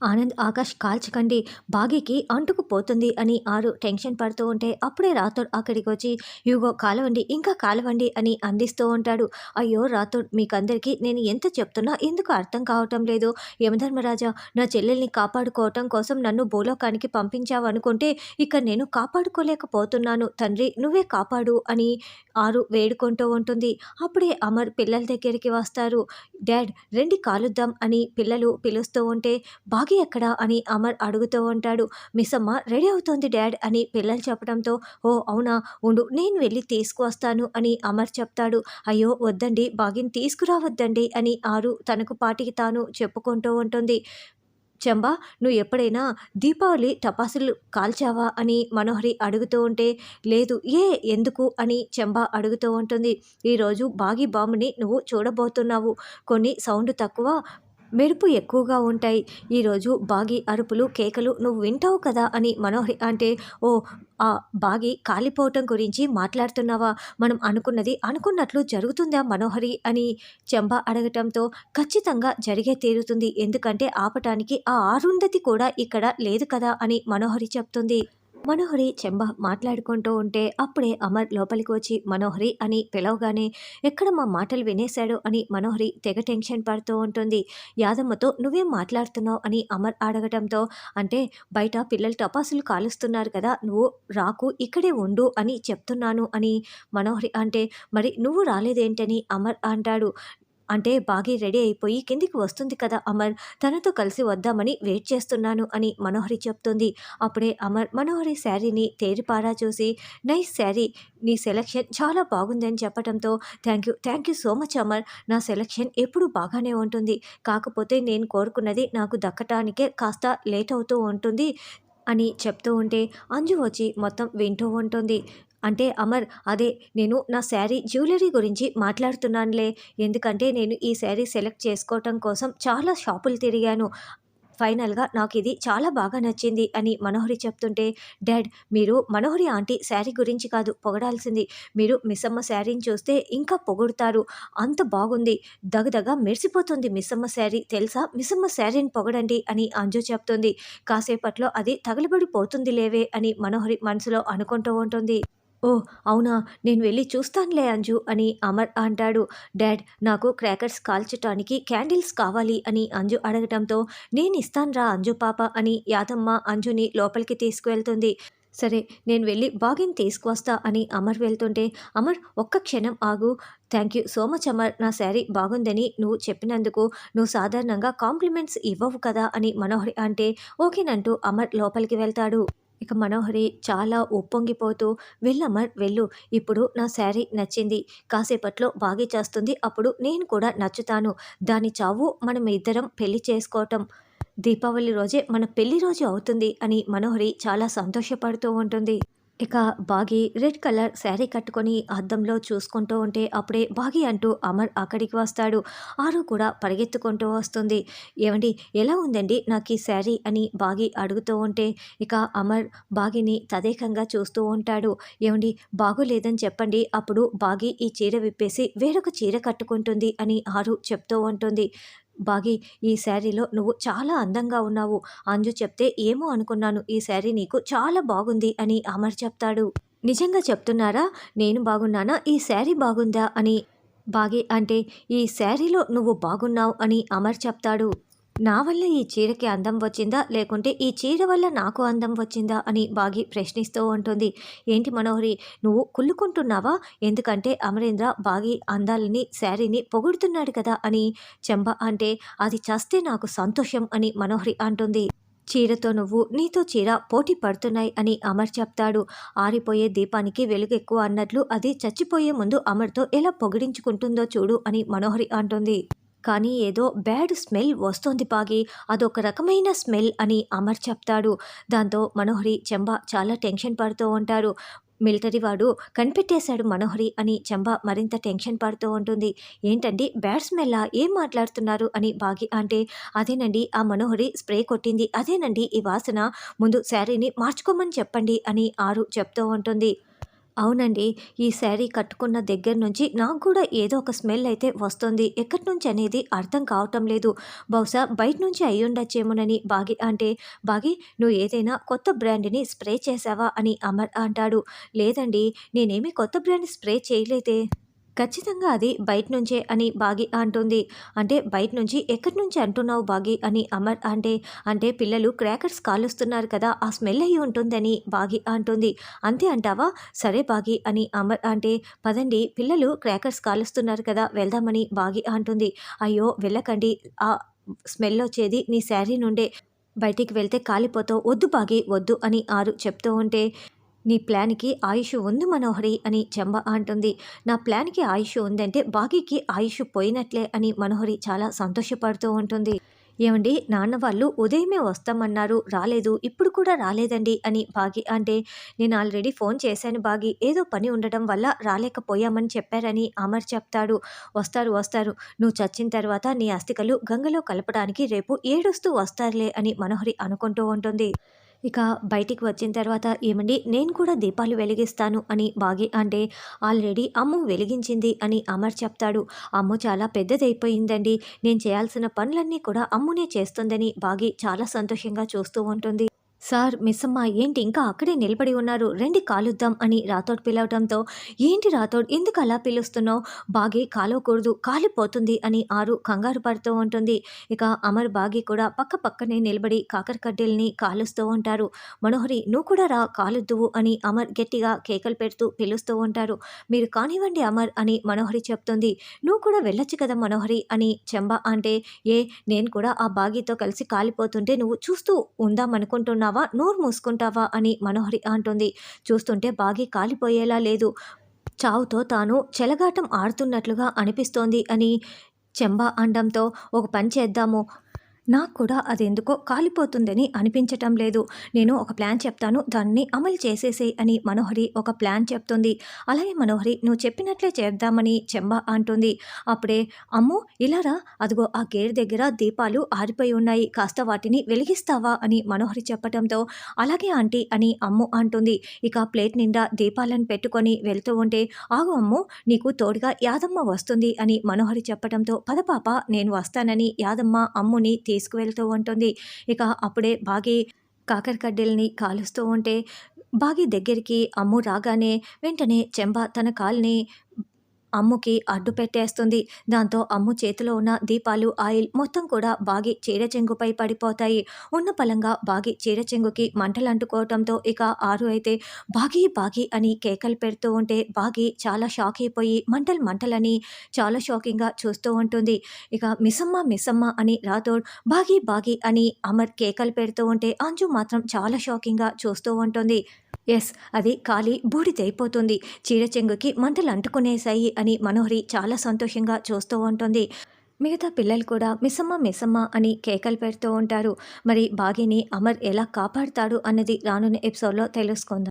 ఆనంద్ ఆకాష్ కాల్చకండి బాగీకి అంటుకుపోతుంది అని ఆరు టెన్షన్ పడుతూ ఉంటే అప్పుడే రాథోడ్ అక్కడికి వచ్చి యుగో కాలవండి ఇంకా కాలవండి అని అందిస్తూ ఉంటాడు. అయ్యో రాథోడ్ మీకందరికీ నేను ఎంత చెప్తున్నా ఎందుకు అర్థం కావటం లేదు? యమధర్మరాజా నా చెల్లెల్ని కాపాడుకోవటం కోసం నన్ను భూలోకానికి పంపించావు అనుకుంటే ఇక నేను కాపాడుకోలేకపోతున్నాను. తండ్రి నువ్వే కాపాడు అని ఆరు వేడుకుంటూ ఉంటుంది. అప్పుడే అమర్ పిల్లల దగ్గరికి వస్తారు. డాడ్ రెండి కాలుద్దాం అని పిల్లలు పిలుస్తూ ఉంటే బాగా ఎక్కడ అని అమర్ అడుగుతూ ఉంటాడు. మిస్ అమ్మ రెడీ అవుతోంది డాడ్ అని పిల్లలు చెప్పడంతో ఓ అవునా? ఉండు నేను వెళ్ళి తీసుకువస్తాను అని అమర్ చెప్తాడు. అయ్యో వద్దండి బాగిని తీసుకురావద్దండి అని ఆరు తనకు పాటికి తాను చెప్పుకుంటూ ఉంటుంది. చెంబా నువ్వు ఎప్పుడైనా దీపావళి టపాసులు కాల్చావా? అని మనోహరి అడుగుతూ ఉంటే లేదు ఏ ఎందుకు? అని చెంబా అడుగుతూ ఉంటుంది. ఈరోజు బాగి బాంబుని నువ్వు చూడబోతున్నావు. కొన్ని సౌండ్ తక్కువ మెరుపు ఎక్కువగా ఉంటాయి. ఈరోజు బాగి అరుపులు కేకలు నువ్వు వింటావు కదా అని మనోహరి అంటే ఓ ఆ బాగి కాలిపోవటం గురించి మాట్లాడుతున్నావా? మనం అనుకున్నది అనుకున్నట్లు జరుగుతుందా మనోహరి అని చెంబ అడగటంతో ఖచ్చితంగా జరిగే తీరుతుంది. ఎందుకంటే ఆపటానికి ఆ ఆరుంధతి కూడా ఇక్కడ లేదు కదా అని మనోహరి చెప్తుంది. మనోహరి చెంబ మాట్లాడుకుంటూ ఉంటే అప్పుడే అమర్ లోపలికి వచ్చి మనోహరి అని పిలవగానే ఎక్కడ మా మాటలు వినేశాడు? అని మనోహరి తెగ టెన్షన్ పడుతూ ఉంటుంది. యాదమ్మతో నువ్వేం మాట్లాడుతున్నావు? అని అమర్ అడగటంతో అంటే బయట పిల్లలు టపాసులు కాలుస్తున్నారు కదా నువ్వు రాకు ఇక్కడే ఉండు అని చెప్తున్నాను అని మనోహరి అంటే మరి నువ్వు రాలేదేంటని? అమర్ అంటాడు. అంటే బాగి రెడీ అయిపోయి కిందికి వస్తుంది కదా అమర్. తనతో కలిసి వద్దామని వెయిట్ చేస్తున్నాను అని మనోహరి చెప్తుంది. అప్పుడే అమర్ మనోహరి శారీని తేరిపారా చూసి నైస్ శారీ నీ సెలక్షన్ చాలా బాగుందని చెప్పడంతో thank you thank you so much Amar. నా సెలక్షన్ ఎప్పుడు బాగానే ఉంటుంది. కాకపోతే నేను కోరుకున్నది నాకు దక్కటానికే కాస్త లేట్ అవుతూ ఉంటుంది. అని చెప్తూ ఉంటే అంజు వచ్చి మొత్తం వింటూ ఉంటుంది. అంటే అమర్ అదే నేను నా శారీ జ్యువెలరీ గురించి మాట్లాడుతున్నానులే. ఎందుకంటే నేను ఈ శారీ సెలెక్ట్ చేసుకోవటం కోసం చాలా షాపులు తిరిగాను. ఫైనల్గా నాకు ఇది చాలా బాగా నచ్చింది అని మనోహరి చెప్తుంటే డాడ్ మీరు మనోహరి ఆంటీ శారీ గురించి కాదు పొగడాల్సింది. మీరు మిస్సమ్మ శారీని చూస్తే ఇంకా పొగుడుతారు. అంత బాగుంది. దగదగ మెరిసిపోతుంది మిస్సమ్మ శారీ. తెలుసా? మిస్సమ్మ శారీని పొగడండి అని అంజు చెప్తుంది. కాసేపట్లో అది తగలబడిపోతుంది లేవే అని మనోహరి మనసులో అనుకుంటూ ఉంటుంది. ఓ అవునా? నేను వెళ్ళి చూస్తానులే అంజు అని అమర్ అంటాడు. డాడ్ నాకు క్రాకర్స్ కాల్చటానికి క్యాండిల్స్ కావాలి అని అంజు అడగటంతో నేను ఇస్తానురా అంజు పాప అని యాదమ్మ అంజుని లోపలికి తీసుకువెళ్తుంది. సరే నేను వెళ్ళి బాగిని తీసుకువస్తా అని అమర్ వెళ్తుంటే అమర్ ఒక్క క్షణం ఆగు. Thank you so much Amar నా శారీ బాగుందని నువ్వు చెప్పినందుకు నువ్వు సాధారణంగా కాంప్లిమెంట్స్ ఇవ్వవు కదా అని మనోహరి అంటే ఓకేనంటూ అమర్ లోపలికి వెళ్తాడు. ఇక మనోహరి చాలా ఉప్పొంగిపోతూ వెళ్ళమ్మర్ వెళ్ళు. ఇప్పుడు నా శారీ నచ్చింది. కాసేపట్లో బాగా చేస్తుంది. అప్పుడు నేను కూడా నచ్చుతాను. దాని చావు మనం ఇద్దరం పెళ్ళి చేసుకోవటం. దీపావళి రోజే మన పెళ్ళి రోజు అవుతుంది అని మనోహరి చాలా సంతోషపడుతూ ఉంటుంది. ఇక బాగి రెడ్ కలర్ శారీ కట్టుకొని అద్దంలో చూసుకుంటూ ఉంటే అప్పుడే బాగి అంటూ అమర్ అక్కడికి వస్తాడు. ఆరు కూడా పరిగెత్తుకుంటూ వస్తుంది. ఏమండి ఎలా ఉందండి నాకు ఈ శారీ అని బాగి అడుగుతూ ఉంటే ఇక అమర్ బాగిని తదేకంగా చూస్తూ ఉంటాడు. ఏమండి బాగోలేదని చెప్పండి. అప్పుడు బాగి ఈ చీర విప్పేసి వేరొక చీర కట్టుకుంటుంది అని ఆరు చెప్తూ ఉంటుంది. బాగి ఈ శారీలో నువ్వు చాలా అందంగా ఉన్నావు. అంజు చెప్తే ఏమో అనుకున్నాను ఈ శారీ నీకు చాలా బాగుంది అని అమర్ చెప్తాడు. నిజంగా చెప్తున్నారా? నేను బాగున్నానా? ఈ శారీ బాగుందా? అని బాగి అంటే ఈ శారీలో నువ్వు బాగున్నావు అని అమర్ చెప్తాడు. నా వల్ల ఈ చీరకి అందం వచ్చిందా? లేకుంటే ఈ చీర వల్ల నాకు అందం వచ్చిందా? అని బాగి ప్రశ్నిస్తూ ఉంటుంది. ఏంటి మనోహరి నువ్వు కుళ్ళుకుంటున్నావా? ఎందుకంటే అమరేంద్ర బాగి అందాలని శారీని పొగుడుతున్నాడు కదా అని చెంబ అంటే అది చస్తే నాకు సంతోషం అని మనోహరి అంటుంది. చీరతో నువ్వు నీతో చీర పోటీ పడుతున్నాయి అని అమర్ చెప్తాడు. ఆరిపోయే దీపానికి వెలుగు ఎక్కువ అన్నట్లు అది చచ్చిపోయే ముందు అమర్తో ఎలా పొగిడించుకుంటుందో చూడు అని మనోహరి అంటుంది. కానీ ఏదో బ్యాడ్ స్మెల్ వస్తోంది పాగి. అదొక రకమైన స్మెల్ అని అమర్ చెప్తాడు. దాంతో మనోహరి చెంబ చాలా టెన్షన్ పడుతూ ఉంటారు. మిలిటరీ వాడు కనిపెట్టేశాడు మనోహరి అని చెంబ మరింత టెన్షన్ పడుతూ ఉంటుంది. ఏంటండి బ్యాడ్ స్మెల్లా? ఏం మాట్లాడుతున్నారు? అని బాగి అంటే అదేనండి ఆ మనోహరి స్ప్రే కొట్టింది. అదేనండి ఈ వాసన. ముందు శారీని మార్చుకోమని చెప్పండి అని ఆరు చెప్తూ ఉంటుంది. అవునండి. ఈ శారీ కట్టుకున్న దగ్గర నుంచి నాకు కూడా ఏదో ఒక స్మెల్ అయితే వస్తుంది. ఎక్కడి నుంచి అనేది అర్థం కావటం లేదు. బహుశా బయట నుంచి అయ్యుండొచ్చేమోనని బాగి అంటే, "బాగి నువ్వు ఏదైనా కొత్త బ్రాండ్‌ని స్ప్రే చేశావా?" అని అమర్ అంటాడు. లేదండి. నేనేమి కొత్త బ్రాండ్ స్ప్రే చేయలేదే. ఖచ్చితంగా అది బయట నుంచే అని బాగి అంటుంది. అంటే బయట నుంచి ఎక్కడి నుంచి అంటున్నావు బాగి అని అమర్ అంటే, అంటే పిల్లలు క్రాకర్స్ కాలుస్తున్నారు కదా! ఆ స్మెల్ అయ్యి ఉంటుందని బాగి అంటుంది. అంతే అంటావా? సరే బాగి అని అమర్ అంటే, పదండి పిల్లలు క్రాకర్స్ కాలుస్తున్నారు కదా! వెళ్దామని బాగి అంటుంది. అయ్యో! వెళ్ళకండి. ఆ స్మెల్ వచ్చేది నీ శారీ నుండే. బయటికి వెళ్తే కాలిపోతావు. వద్దు బాగి వద్దు అని ఆరు చెప్తూ ఉంటే నీ ప్లాన్‌కి ఆయుష్ ఉంది మనోహరి అని చెంబ అంటుంది. నా ప్లాన్‌కి ఆయుష్ ఉందంటే బాగీకి ఆయుష్ పోయినట్లే అని మనోహరి చాలా సంతోషపడుతూ ఉంటుంది. ఏమండి నాన్న వాళ్ళు ఉదయమే వస్తామన్నారు రాలేదు. ఇప్పుడు కూడా రాలేదండి అని బాగి అంటే, నేను ఆల్రెడీ ఫోన్ చేశాను బాగి. ఏదో పని ఉండడం వల్ల రాలేకపోయామని చెప్పారని అమర్ చెప్తాడు. వస్తారు వస్తారు. నువ్వు చచ్చిన తర్వాత నీ అస్థికలు గంగలో కలపడానికి రేపు ఏడుస్తూ వస్తారులే అని మనోహరి అనుకుంటూ ఉంటుంది. ఇక బయటికి వచ్చిన తర్వాత ఏమండి నేను కూడా దీపాలు వెలిగిస్తాను అని బాగి అంటే ఆల్రెడీ అమ్ము వెలిగించింది అని అమర్ చెప్తాడు. అమ్ము చాలా పెద్దదైపోయిందండి. నేను చేయాల్సిన పనులన్నీ కూడా అమ్మునే చేస్తుందని బాగి చాలా సంతోషంగా చూస్తూ ఉంటుంది. సార్ మిస్సమ్మ ఏంటి ఇంకా అక్కడే నిలబడి ఉన్నారు? రండి కాలుద్దాం అని రాథోడ్ పిలవటంతో ఏంటి రాథోడ్ ఎందుకు అలా పిలుస్తున్నావు? బాగి కాలవకూడదు కాలిపోతుంది అని ఆరు కంగారు పడుతూ ఉంటుంది. ఇక అమర్ బాగి కూడా పక్క పక్కనే నిలబడి కాకరకడ్డీల్ని కాలుస్తూ ఉంటారు. మనోహరి నువ్వు కూడా రా కాలుద్దువు అని అమర్ గట్టిగా కేకలు పెడుతూ పిలుస్తూ ఉంటారు. మీరు కానివ్వండి అమర్ అని మనోహరి చెప్తుంది. నువ్వు కూడా వెళ్ళొచ్చు కదా మనోహరి అని చెంబ అంటే ఏ నేను కూడా ఆ బాగితో కలిసి కాలిపోతుంటే నువ్వు చూస్తూ ఉందామనుకుంటున్నావు? నోరు మూసుకుంటావా అని మనోహరి అంటుంది. చూస్తుంటే బాగి కాలిపోయేలా లేదు. చావుతో తాను చెలగాటం ఆడుతున్నట్లుగా అనిపిస్తోంది అని చెంబ అండంతో ఒక పని చేద్దాము. నాకు కూడా అదెందుకో కాలిపోతుందని అనిపించటం లేదు. నేను ఒక ప్లాన్ చెప్తాను దాన్ని అమలు చేసేసేయ్ అని మనోహరి ఒక ప్లాన్ చెప్తుంది. అలాగే మనోహరి నువ్వు చెప్పినట్లే చేద్దామని చెంబ అంటుంది. అప్పుడే అమ్ము ఇలారా అదిగో ఆ గేట్ దగ్గర దీపాలు ఆరిపోయి ఉన్నాయి కాస్త వాటిని వెలిగిస్తావా అని మనోహరి చెప్పటంతో అలాగే ఆంటీ అని అమ్ము అంటుంది. ఇక ప్లేట్ నిండా దీపాలను పెట్టుకొని వెళ్తూ ఉంటే ఆగు అమ్ము నీకు తోడుగా యాదమ్మ వస్తుంది అని మనోహరి చెప్పటంతో పదపాప నేను వస్తానని యాదమ్మ అమ్ముని తీసుకువెళ్తూ ఉంటుంది. ఇక అప్పుడే బాగి కాకరకడ్డల్ని కాలుస్తూ ఉంటే బాగి దగ్గరికి అమ్ము రాగానే వెంటనే చెంబ తన కాల్ని అమ్ముకి అడ్డు పెట్టేస్తుంది. దాంతో అమ్ము చేతిలో ఉన్న దీపాలు ఆయిల్ మొత్తం కూడా బాగి చీర చెంగుపై పడిపోతాయి. ఉన్న పలంగా బాగి చీర చెంగుకి మంటలు అంటుకోవటంతో ఇక ఆరు అయితే బాగి బాగి అని కేకలు పెడుతూ ఉంటే బాగి చాలా షాక్ అయిపోయి మంటలు మంటలని చాలా షాకింగ్గా చూస్తూ ఉంటుంది. ఇక మిసమ్మ మిసమ్మ అని రాథోడ్ బాగి బాగి అని అమర్ కేకలు పెడుతూ ఉంటే అంజు మాత్రం చాలా షాకింగ్గా చూస్తూ ఉంటుంది. ఎస్ అది కాలి బూడిదైపోతుంది చీరచెంగుకి మంటలు అంటుకునేశాయి అని మనోహరి చాలా సంతోషంగా చూస్తూ ఉంటుంది. మిగతా పిల్లలు కూడా మిస్సమ్మ మిస్సమ్మ అని కేకలు పెడుతూ ఉంటారు. మరి బాగిని అమర్ ఎలా కాపాడుతాడు అన్నది రానున్న ఎపిసోడ్లో తెలుసుకుందాం.